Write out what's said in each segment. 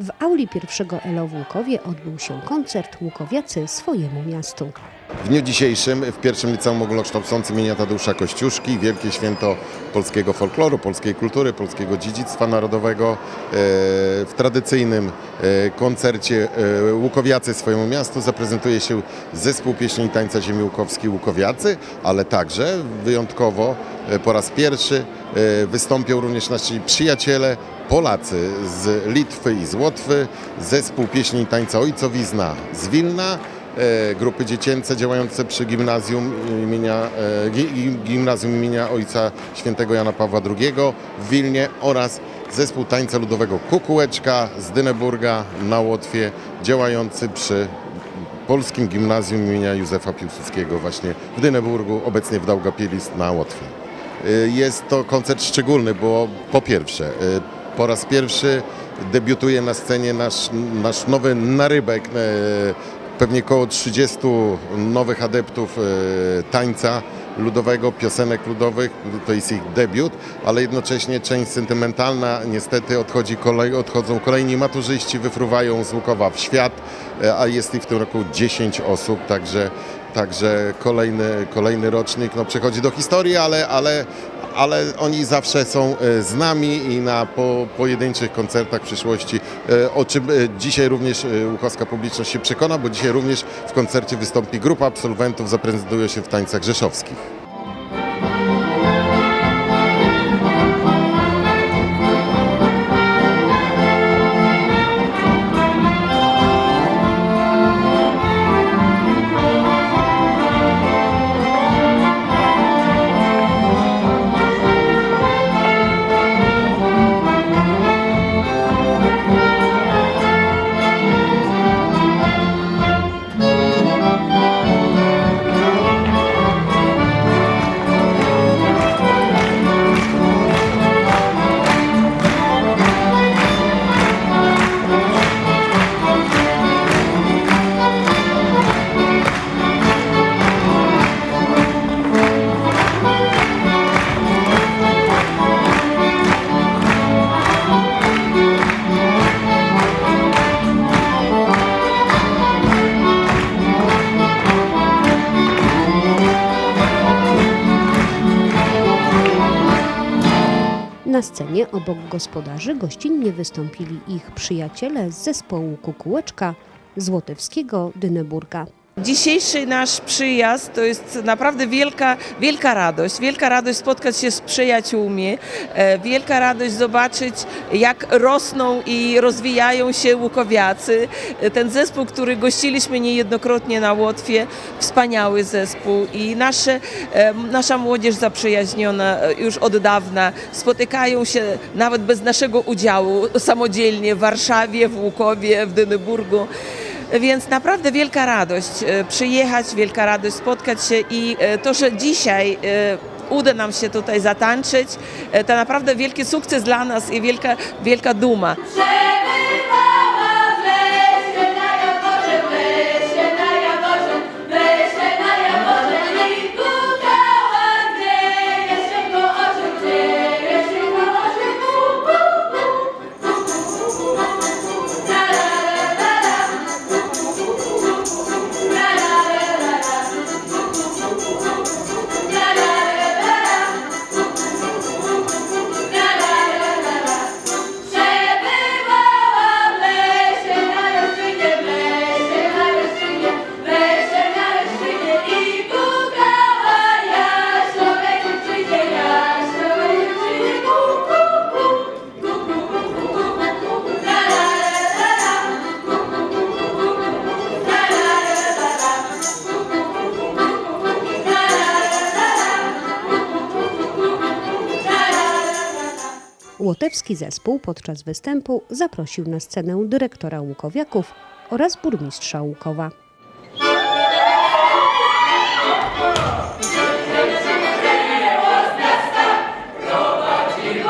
W auli pierwszego ELO w Łukowie odbył się koncert Łukowiacy swojemu miastu. W dniu dzisiejszym w pierwszym liceum ogólnokształcącym imienia Tadeusza Kościuszki wielkie święto polskiego folkloru, polskiej kultury, polskiego dziedzictwa narodowego. E, W tradycyjnym e, koncercie e, Łukowiacy swojemu miastu zaprezentuje się zespół pieśni i tańca ziemi łukowskiej Łukowiacy, ale także wyjątkowo po raz pierwszy wystąpią również nasi przyjaciele Polacy z Litwy i z Łotwy, zespół pieśni i tańca Ojcowizna z Wilna, e, grupy dziecięce działające przy gimnazjum imienia, e, gi- gi- gimnazjum imienia Ojca Świętego Jana Pawła II w Wilnie oraz zespół tańca ludowego Kukułeczka z Dyneburga na Łotwie działający przy Polskim Gimnazjum imienia Józefa Piłsudskiego właśnie w Dyneburgu, obecnie w Daugavpils na Łotwie. Y, Jest to koncert szczególny, bo po pierwsze, po raz pierwszy debiutuje na scenie nasz, nasz nowy narybek, y, pewnie około 30 nowych adeptów y, tańca ludowego, piosenek ludowych, to jest ich debiut, ale jednocześnie część sentymentalna, niestety odchodzi kolej, odchodzą kolejni maturzyści, wyfruwają z Łukowa w świat, y, a jest ich w tym roku 10 osób, także Także kolejny, kolejny rocznik. No, przechodzi do historii, ale, ale, ale oni zawsze są e, z nami i na po, pojedynczych koncertach w przyszłości, e, o czym e, dzisiaj również łukowska publiczność się przekona, bo dzisiaj również w koncercie wystąpi grupa absolwentów, zaprezentują się w tańcach rzeszowskich. Scenie obok gospodarzy gościnnie wystąpili ich przyjaciele z zespołu Kukułeczka z Łotewskiego Dyneburga. Dzisiejszy nasz przyjazd to jest naprawdę wielka, wielka radość. Wielka radość spotkać się z przyjaciółmi, e, wielka radość zobaczyć, jak rosną i rozwijają się łukowiacy. E, Ten zespół, który gościliśmy niejednokrotnie na Łotwie, wspaniały zespół i nasze, e, nasza młodzież zaprzyjaźniona już od dawna spotykają się nawet bez naszego udziału samodzielnie w Warszawie, w Łukowie, w Dyneburgu. Więc naprawdę wielka radość e, przyjechać, wielka radość spotkać się i e, to, że dzisiaj e, uda nam się tutaj zatańczyć, to naprawdę wielki sukces dla nas i wielka, wielka duma. Łotewski zespół podczas występu zaprosił na scenę dyrektora Łukowiaków oraz burmistrza Łukowa. Prowadzi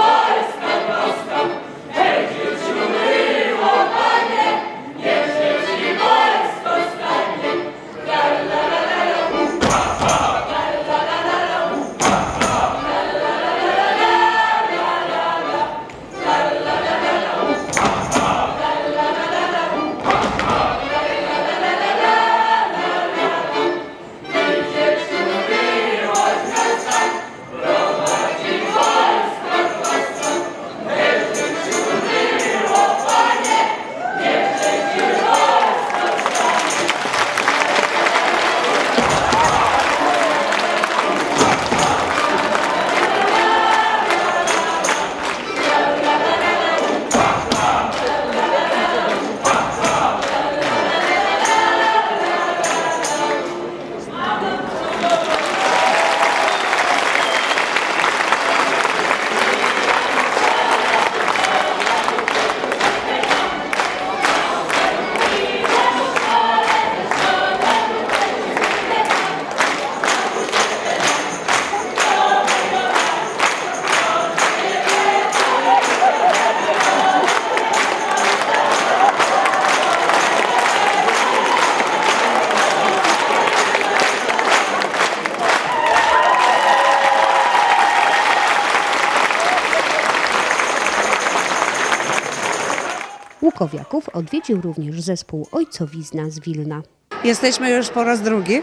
Łukowiaków odwiedził również zespół Ojcowizna z Wilna. Jesteśmy już po raz drugi.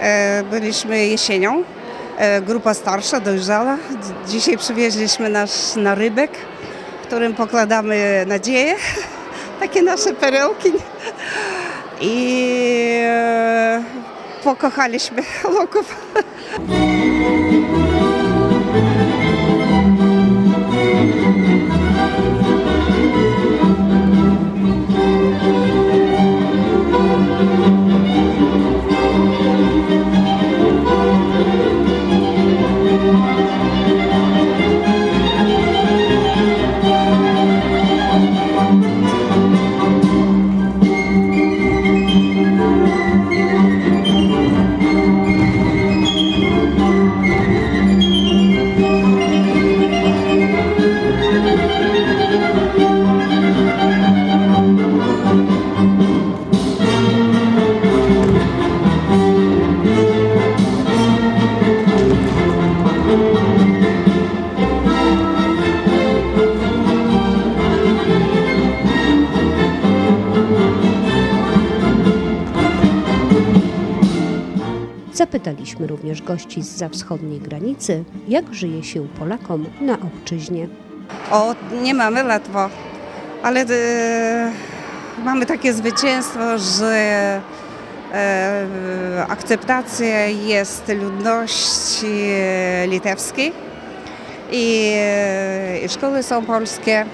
E, Byliśmy jesienią. E, Grupa starsza, dojrzała. Dzi- Dzisiaj przywieźliśmy nasz narybek, którym pokładamy nadzieję. Takie nasze perełki. I e, pokochaliśmy łoków. Zapytaliśmy również gości z wschodniej granicy, jak żyje się Polakom na obczyźnie. O, nie mamy łatwo, ale e, mamy takie zwycięstwo, że e, akceptacja jest ludności e, litewskiej i, i szkoły są polskie.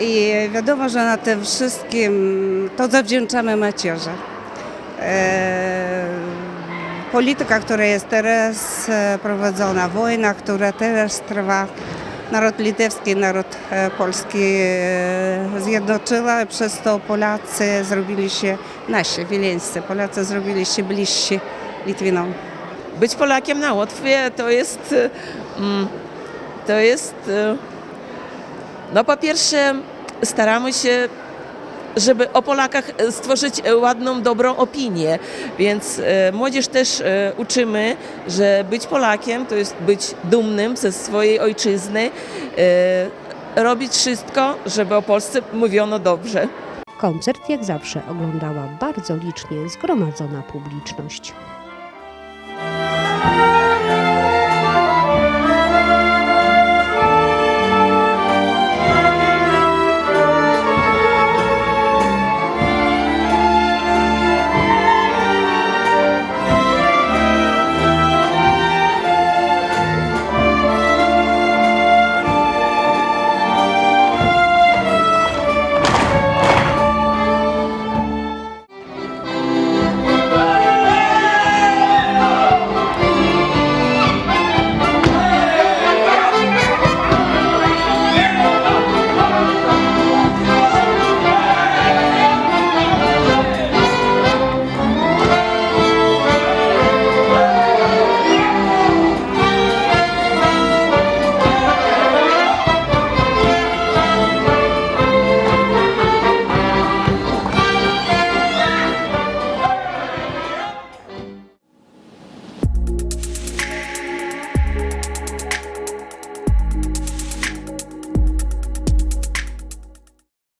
I wiadomo, że na tym wszystkim to zawdzięczamy macierzy. E, polityka, która jest teraz e, prowadzona, wojna, która teraz trwa, naród litewski, naród e, polski e, zjednoczyła, przez to Polacy zrobili się, nasi wileńscy Polacy zrobili się bliżsi Litwinom. Być Polakiem na Łotwie to jest, mm, to jest, no po pierwsze staramy się, żeby o Polakach e, stworzyć e, ładną, dobrą opinię, więc e, młodzież też uczymy, że być Polakiem to jest być dumnym ze swojej ojczyzny, robić wszystko, żeby o Polsce mówiono dobrze. Koncert jak zawsze oglądała bardzo licznie zgromadzona publiczność.